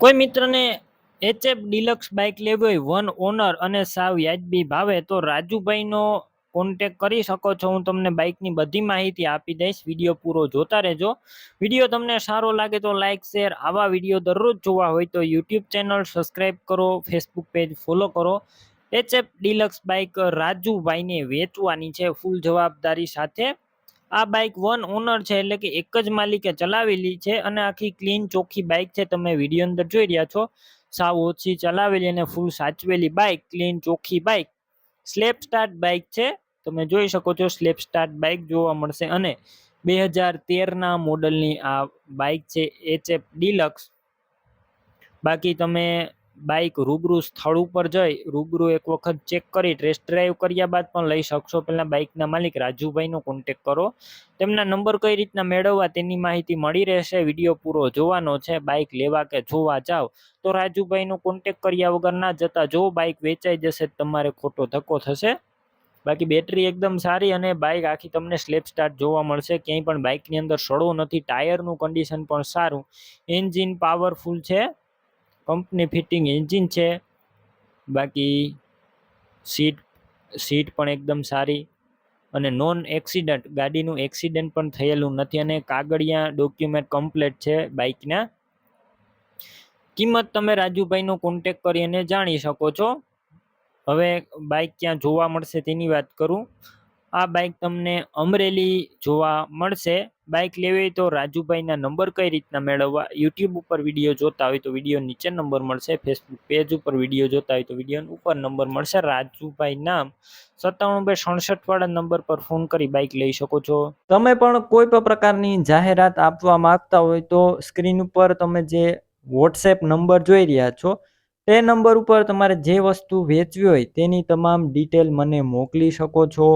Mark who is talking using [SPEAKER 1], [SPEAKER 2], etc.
[SPEAKER 1] કોઈ મિત્રને HF deluxe bike લેવી હોય, વન ઓનર અને સાવ વ્યાજબી ભાવે, તો રાજુભાઈનો કોન્ટેક કરી શકો છો. હું તમને બાઇકની બધી માહિતી આપી દઈશ. વીડિયો પૂરો જોતા રહેજો. વીડિયો તમને સારો લાગે તો લાઇક શેર, આવા વીડિયો દરરોજ જોવા હોય તો યુટ્યુબ ચેનલ સબસ્ક્રાઈબ કરો, ફેસબુક પેજ ફોલો કરો. એચએફ ડિલક્સ બાઇક રાજુભાઈને વેચવાની છે ફૂલ જવાબદારી સાથે. આ બાઇક વન ઓનર છે, એટલે કે એક જ માલિકે ચલાવેલી છે અને આખી ક્લીન ચોખ્ખી બાઇક છે. તમે વીડિયો અંદર જોઈ રહ્યા છો. સાવ ઓછી ચલાવેલી અને ફૂલ સાચવેલી બાઇક ક્લીન ચોખ્ખી બાઇક સ્લેપ સ્ટાર્ટ બાઇક છે. તમે જોઈ શકો છો સ્લેપ સ્ટાર્ટ બાઇક જોવા મળશે. અને બે હજાર તેરના મોડલની આ બાઇક છે એચએફ ડિલક્સ બાકી તમે બાઇક રૂબરૂ સ્થળ ઉપર જઈ રૂબરૂ એક વખત ચેક કરી ટેસ્ટ ડ્રાઈવ કર્યા બાદ પણ લઈ શકશો. પહેલાં બાઇકના માલિક રાજુભાઈનો કોન્ટેક કરો. તેમના નંબર કઈ રીતના મેળવવા તેની માહિતી મળી રહેશે. વીડિયો પૂરો જોવાનો છે. બાઇક લેવા કે જોવા જાવ તો રાજુભાઈનો કોન્ટેક કર્યા વગર ના જતા જો બાઇક વેચાઈ જશે તમારે ખોટો ધક્કો થશે. બાકી બેટરી એકદમ સારી અને બાઇક આખી તમને સ્લેપ સ્ટાર્ટ જોવા મળશે. ક્યાંય પણ બાઇકની અંદર સડો નથી. ટાયરનું કન્ડિશન પણ સારું. એન્જિન પાવરફુલ છે. કંપની ફિટિંગ એન્જિન છે. બાકી સીટ સીટ પણ એકદમ સારી અને નોન એક્સિડન્ટ, ગાડીનું એક્સિડન્ટ પણ થયેલું નથી અને કાગળિયા ડોક્યુમેન્ટ કમ્પ્લેટ છે બાઇકના. કિંમત તમે રાજુભાઈનો કોન્ટેક કરીને જાણી શકો છો. હવે બાઇક ક્યાં જોવા મળશે તેની વાત કરું. આ બાઇક તમને અમરેલી જોવા મળશે. બાઇક લેવી હોય તો રાજુભાઈના નંબર કઈ રીતના મેળવવા? યુટ્યુબ ઉપર વીડિયો જોતા હોય તો વીડિયો નીચે નંબર મળશે. ફેસબુક પેજ ઉપર વીડિયો જોતા હોય તો વીડિયો ઉપર નંબર મળશે. રાજુભાઈ નામ સત્તાણું બે સડસઠ વાળા નંબર પર ફોન કરી બાઇક લઈ શકો છો. તમે પણ કોઈ પણ પ્રકારની જાહેરાત આપવા માંગતા હોય તો સ્ક્રીન ઉપર તમે જે વોટ્સએપ નંબર જોઈ રહ્યા છો, તે નંબર ઉપર તમારે જે વસ્તુ વેચવી હોય તેની તમામ ડિટેલ મને મોકલી શકો છો.